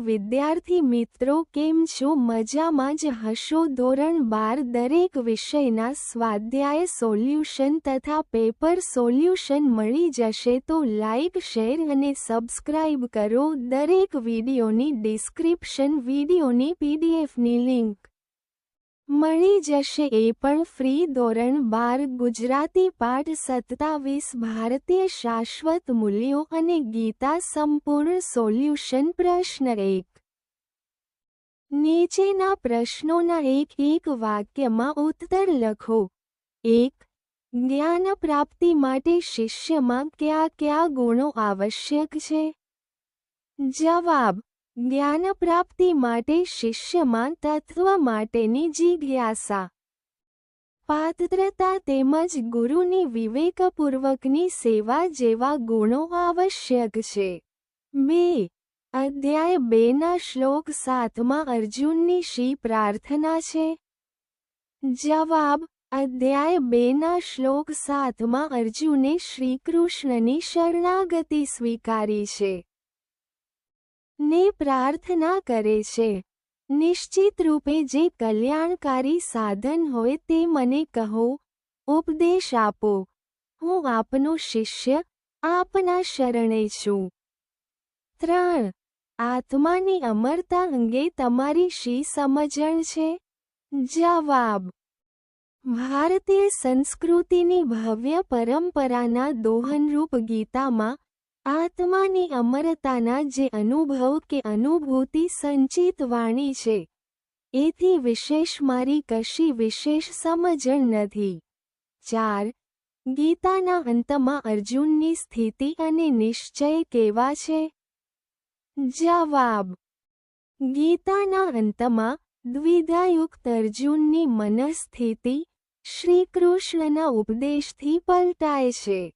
વિદ્યાર્થી મિત્રો, કેમ છો? મજામાં જ હશો? ધોરણ બાર દરેક વિષયના સ્વાધ્યાય સોલ્યુશન તથા પેપર સોલ્યુશન મળી જશે તો લાઇક શેર અને સબસ્ક્રાઇબ કરો. દરેક વિડીયોની ડિસ્ક્રિપ્શન વિડીયોની પીડીએફની લિંક મળી જશે એ પણ ફ્રી ધોરણ બાર ગુજરાતી પાઠ સત્તાવીસ ભારતીય શાશ્વત મૂલ્યો અને ગીતા સંપૂર્ણ સોલ્યુશન પ્રશ્ન એક. નીચેના પ્રશ્નોના એક એક વાક્યમાં ઉત્તર લખો. એક, જ્ઞાન પ્રાપ્તિ માટે શિષ્યમાં કયા કયા ગુણો આવશ્યક છે? જવાબ જ્ઞાન પ્રાપ્તિ માટે શિષ્યમાં તત્વ માટેની જિજ્ઞાસા. પાત્રતા તેમજ ગુરુની વિવેકપૂર્વકની સેવા જેવા ગુણો આવશ્યક છે. બે. અધ્યાય બેના શ્લોક સાતમાં અર્જુનની શી પ્રાર્થના છે? જવાબ. અધ્યાય બેના શ્લોક સાતમાં અર્જુને શ્રીકૃષ્ણની શરણાગતિ સ્વીકારી છે. ને પ્રાર્થના કરે છે. નિશ્ચિત રૂપે જે કલ્યાણકારી સાધન હોય તે મને કહો, ઉપદેશ આપો. હું આપનો શિષ્ય, આપના શરણે છું. ત્રણ, આત્માની અમરતા અંગે તમારી શી સમજણ છે? જવાબ, ભારતીય સંસ્કૃતિની ભવ્ય પરંપરાના દોહનરૂપ ગીતામાં આત્માની અમરતાના જે અનુભવ કે અનુભૂતિ સંચિત વાણી છે, એથી વિશેષ મારી કશી વિશેષ સમજણ નથી. ચાર, ગીતાના અંતમાં અર્જુનની સ્થિતિ અને નિશ્ચય કેવા છે? જવાબ, ગીતાના અંતમાં દ્વિધાયુક્ત અર્જુનની મનસ્થિતિ શ્રીકૃષ્ણના ઉપદેશથી પલટાય છે.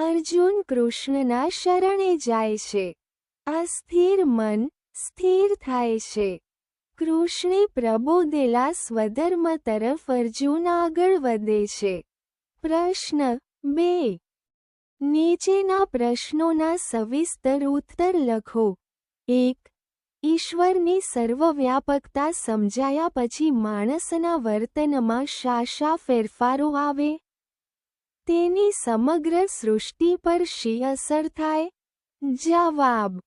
અર્જુન કૃષ્ણના શરણે જાય છે. અસ્થિર મન સ્થિર થાય છે. કૃષ્ણે પ્રબોધેલા સ્વધર્મ તરફ અર્જુન આગળ વધે છે. પ્રશ્ન બે. નીચેના પ્રશ્નોના સવિસ્તર ઉત્તર લખો. એક. ઈશ્વરની સર્વવ્યાપકતા સમજાયા પછી માણસના વર્તનમાં શા શા ફેરફારો આવે? તેની સમગ્ર સૃષ્ટિ પર શી અસર થાય? જવાબ.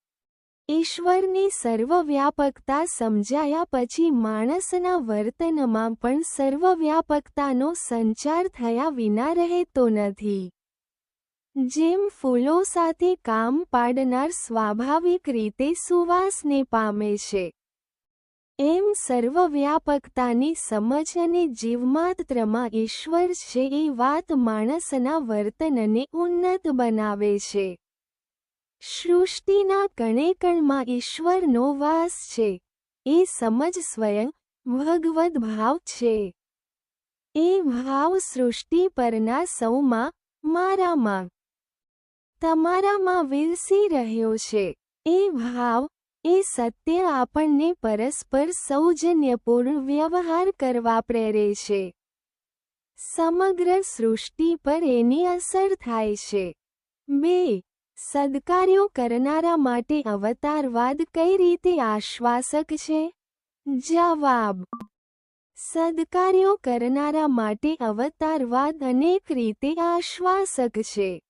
ઈશ્વરની સર્વવ્યાપકતા સમજાયા પછી માણસના વર્તનમાં પણ સર્વવ્યાપકતાનો સંચાર થયા વિના રહેતો નથી. જેમ ફૂલો સાથે કામ પાડનાર સ્વાભાવિક રીતે સુવાસને પામે છે. એમ સર્વવ્યાપકતાની સમજ અને જીવમાત્રમાં ઈશ્વર છે એ વાત માણસના વર્તનને ઉન્નત બનાવે છે. સૃષ્ટિના કણેકણમાં ઈશ્વરનો વાસ છે. એ સમજ સ્વયં ભગવદ ભાવ છે. એ ભાવ સૃષ્ટિ પરના સૌમાં મારામાં. તમારામાં વિલસી રહ્યો છે. એ ભાવ એ સત્ય આપણને પરસ્પર સૌજન્યપૂર્ણ વ્યવહાર કરવા પ્રેરે છે. સમગ્ર સૃષ્ટિ પર એની અસર થાય છે. બે, સદકાર્યો કરનારા માટે અવતારવાદ કઈ રીતે આશ્વાસક છે? જવાબ, સદકાર્યો કરનારા માટે અવતારવાદ અનેક રીતે આશ્વાસક છે.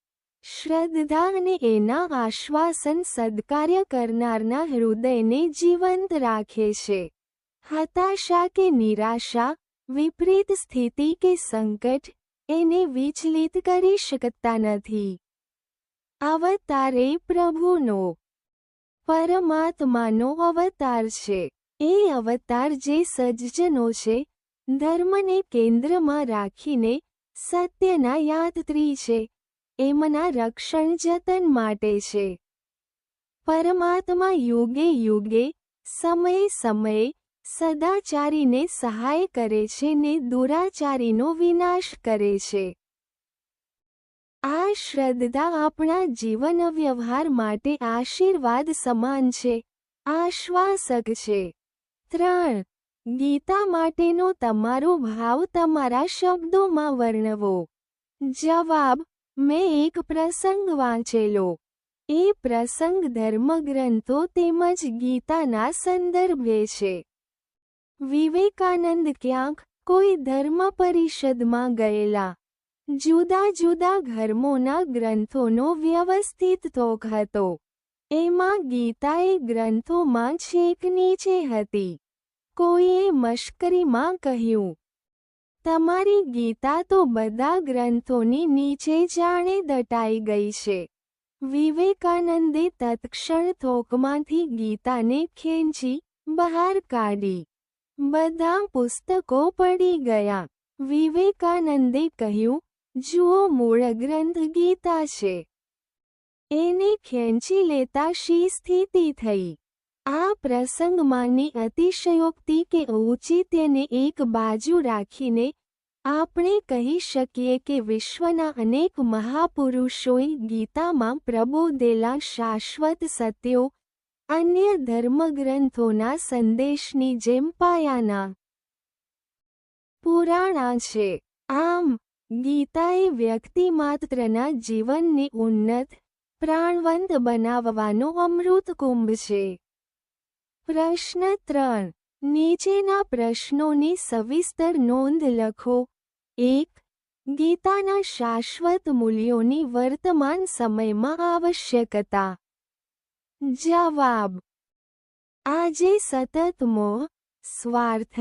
શ્રદ્ધા અને એના આશ્વાસન સદકાર્ય કરનારના હૃદયને જીવંત રાખે છે. હતાશા કે નિરાશા, વિપરીત સ્થિતિ કે સંકટ, એને વિચલિત કરી શકતા નથી. અવતાર પ્રભુનો, પરમાત્માનો અવતાર છે. એ અવતાર જે સજ્જનો છે, ધર્મને કેન્દ્રમાં રાખીને સત્યના યાત્રી છે. એમના રક્ષણ જતન માટે છે. પરમાત્મા યુગે યુગે, સમયે સમયે, સદાચારીને સહાય કરે છે ને દુરાચારીનો વિનાશ કરે છે. આ શ્રદ્ધા આપણા જીવન વ્યવહાર માટે આશીર્વાદ સમાન છે, આશ્વાસક છે. ત્રણ, ગીતા માટેનો તમારો ભાવ તમારા શબ્દોમાં વર્ણવો. જવાબ મેં એક પ્રસંગ વાંચેલો. એ પ્રસંગ ધર્મગ્રંથો તેમજ ગીતાના સંદર્ભે છે. વિવેકાનંદ ક્યાંક કોઈ ધર્મ પરિષદમાં ગયેલા. જુદા જુદા ધર્મોના ગ્રંથોનો વ્યવસ્થિત તોક હતો. એમાં ગીતા એ ગ્રંથોમાં છેક નીચે હતી. કોઈએ મશ્કરીમાં કહ્યું તમારી ગીતા તો બધા ગ્રંથોની નીચે જાણે દટાઈ ગઈ છે. વિવેકાનંદે તત્ક્ષણ થોકમાંથી ગીતાને ખેંચી બહાર કાઢી. બધા પુસ્તકો પડી ગયા. વિવેકાનંદે કહ્યું, જુઓ મૂળ ગ્રંથ ગીતા છે. એને ખેંચી લેતા શી સ્થિતિ થઈ? આ પ્રસંગમાંની અતિશયોક્તિ કે ઔચિત્યને એક બાજુ રાખીને આપણે કહી શકીએ કે વિશ્વના અનેક મહાપુરુષોએ ગીતામાં પ્રબોધેલા શાશ્વત સત્યો, અન્ય ધર્મગ્રંથોના સંદેશની જેમ પાયાના પુરાણા છે. આમ ગીતા એ વ્યક્તિમાત્રના જીવનને ઉન્નત, પ્રાણવંત બનાવવાનો અમૃત કુંભ છે. પ્રશ્ન ત્રણ નીચેના પ્રશ્નોની સવિસ્તર નોંધ લખો. એક, ગીતાના શાશ્વત મૂલ્યોની વર્તમાન સમયમાં આવશ્યકતા. જવાબ. આજે સતત મોહ, સ્વાર્થ,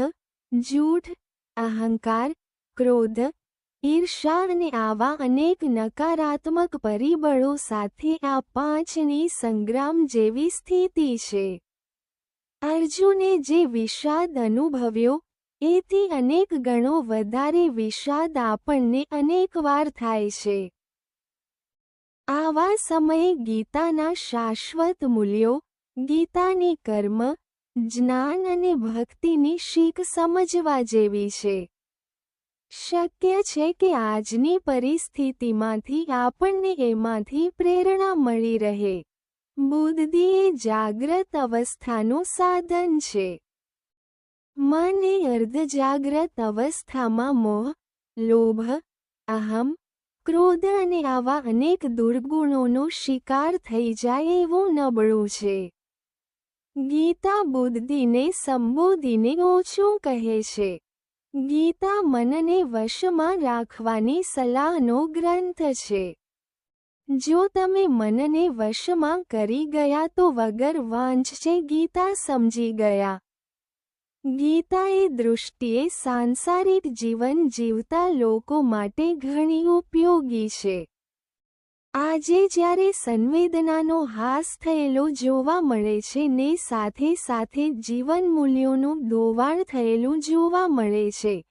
જૂઠ, અહંકાર, ક્રોધ ઈર્ષા અને આવા અનેક નકારાત્મક પરિબળો સાથે આ પાંચની સંગ્રામ જેવી સ્થિતિ છે. અર્જુને જે વિષાદ અનુભવ્યો, એથી અનેક ગણો વધારે વિષાદ આપણને અનેકવાર થાય છે. આવા સમયે ગીતાના શાશ્વત મૂલ્યો, ગીતાની કર્મ, જ્ઞાન અને ભક્તિની શીખ સમજવા જેવી છે. શક્ય છે કે આજની પરિસ્થિતિમાંથી આપણને એમાંથી પ્રેરણા મળી રહે. બુદ્ધિ એ જાગ્રત અવસ્થાનું સાધન છે. મન એ અર્ધજાગ્રત અવસ્થામાં મોહ, લોભ, અહમ, ક્રોધ અને આવા અનેક દુર્ગુણોનો શિકાર થઈ જાય એવું નબળું છે. ગીતા બુદ્ધિને સંબોધીને ઓછું કહે છે. ગીતા મનને વશમાં રાખવાની સલાહનો ગ્રંથ છે. જો તમે મનને વશમાં કરી ગયા તો વગર વાંચશે ગીતા સમજી ગયા. ગીતા એ દૃષ્ટિએ સાંસારિક જીવન જીવતા લોકો માટે ઘણી ઉપયોગી છે. આજે જ્યારે સંવેદનાનો હાસ થયેલો જોવા મળે છે ને સાથે સાથે જીવન મૂલ્યોનું ધોવાણ થયેલું જોવા મળે છે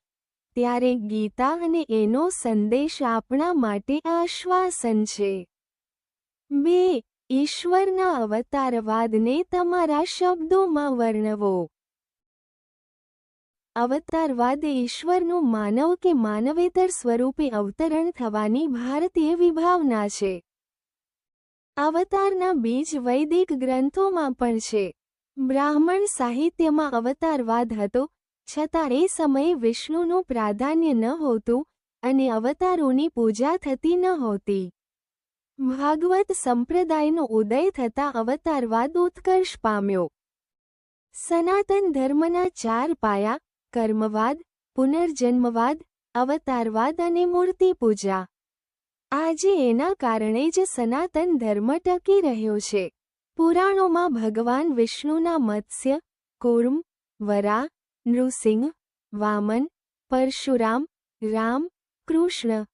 ત્યારે ગીતા અને એનો સંદેશ આપણા માટે આશ્વાસન છે. બે, ઈશ્વરના અવતારવાદને તમારા શબ્દોમાં વર્ણવો. અવતારવાદ ઈશ્વરનું માનવ કે માનવેતર સ્વરૂપે અવતરણ થવાની ભારતીય વિભાવના છે. અવતારના બીજ વૈદિક ગ્રંથોમાં પણ છે. બ્રાહ્મણ સાહિત્યમાં અવતારવાદ હતો છતાં એ સમયે વિષ્ણુનું પ્રાધાન્ય ન હોતું અને અવતારોની પૂજા થતી ન હોતી. ભાગવત સંપ્રદાયનો ઉદય થતા અવતારવાદ ઉત્કર્ષ પામ્યો. સનાતન ધર્મના ચાર પાયા, કર્મવાદ, પુનર્જન્મવાદ, અવતારવાદ અને મૂર્તિ પૂજા. આજે એના કારણે જ સનાતન ધર્મ ટકી રહ્યો છે. પુરાણોમાં ભગવાન વિષ્ણુના મત્સ્ય, કુર્મ, વરા નૃસિંહ, વામન, પરશુરામ, રામ, કૃષ્ણ.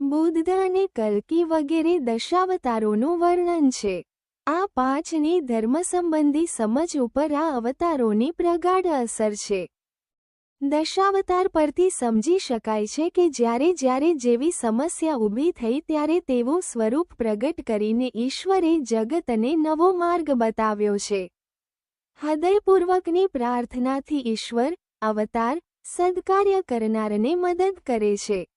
બુદ્ધ અને કલ્કી વગેરે દશાવતારોનું વર્ણન છે. આ પાંચની ધર્મ સંબંધી સમજ ઉપર આ અવતારોની પ્રગાઢ અસર છે. દશાવતાર પરથી સમજી શકાય છે કે જ્યારે જ્યારે જેવી સમસ્યા ઊભી થઈ ત્યારે તેવું સ્વરૂપ પ્રગટ કરીને ઈશ્વરે જગતને નવો માર્ગ બતાવ્યો છે. હૃદયપૂર્વકની પ્રાર્થનાથી ઈશ્વર, અવતાર, સદકાર્ય કરનારને મદદ કરે છે.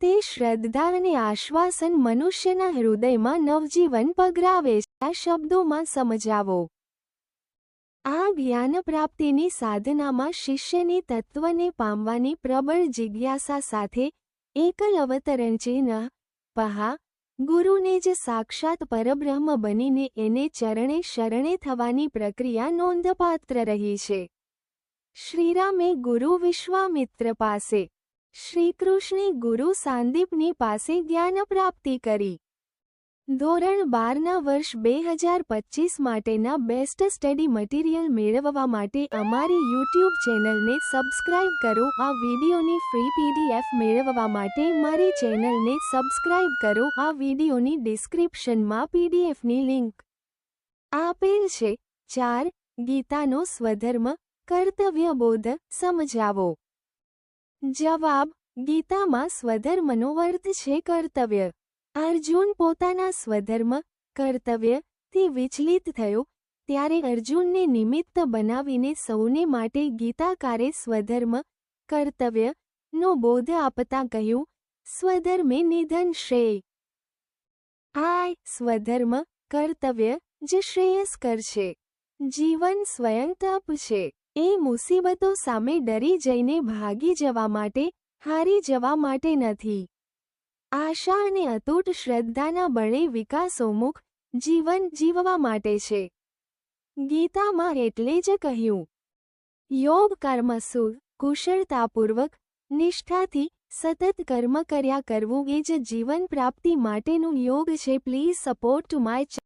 તે શ્રદ્ધા અને આશ્વાસન મનુષ્યના હૃદયમાં નવજીવન પગરાવે છે. આ શબ્દોમાં સમજાવો. આ જ્ઞાન પ્રાપ્તિની સાધનામાં શિષ્યની તત્વને પામવાની પ્રબળ જિજ્ઞાસા સાથે એકલ અવતરણ ચિહ્ન, પહા ગુરુને જ સાક્ષાત પરબ્રહ્મ બનીને એને ચરણે શરણે થવાની પ્રક્રિયા નોંધપાત્ર રહી છે. શ્રીરામે ગુરુ વિશ્વામિત્ર પાસે શ્રીકૃષ્ણે ગુરુ સાંદીપની પાસે જ્ઞાન પ્રાપ્તિ કરી. ધોરણ બારના વર્ષ બે હજાર પચીસ માટેના બેસ્ટ સ્ટડી મટીરિયલ મેળવવા માટે અમારી યુટ્યુબ ચેનલને સબસ્ક્રાઇબ કરો. આ વિડીયોની ફ્રી પીડીએફ મેળવવા માટે મારી ચેનલને સબસ્ક્રાઇબ કરો. આ વિડીયોની ડિસ્ક્રિપ્શનમાં પીડીએફની લિંક આપેલ છે. ચાર, ગીતાનો સ્વધર્મ કર્તવ્યબોધ સમજાવો. જવાબ, ગીતામાં સ્વધર્મનો અર્થ છે કર્તવ્ય. અર્જુન પોતાના સ્વધર્મ, કર્તવ્યથી વિચલિત થયો ત્યારે અર્જુનને નિમિત્ત બનાવીને સૌને માટે ગીતાકારે સ્વધર્મ, કર્તવ્ય નો બોધ આપતા કહ્યું, સ્વધર્મે નિધન શ્રેય. આ સ્વધર્મ, કર્તવ્ય જે શ્રેયસ્કર છે જીવન સ્વયં તપ છે એ મુસીબતો સામે ડરી જઈને ભાગી જવા માટે, હારી જવા માટે નથી. આશા અને અતૂટ શ્રદ્ધાના બળે વિકાસોમુખ જીવન જીવવા માટે છે. ગીતામાં એટલે જ કહ્યું, યોગ કર્મસુર કુશળતાપૂર્વક, નિષ્ઠાથી સતત કર્મ કર્યા કરવું એ જ જીવન પ્રાપ્તિ માટેનું યોગ છે. Please support to my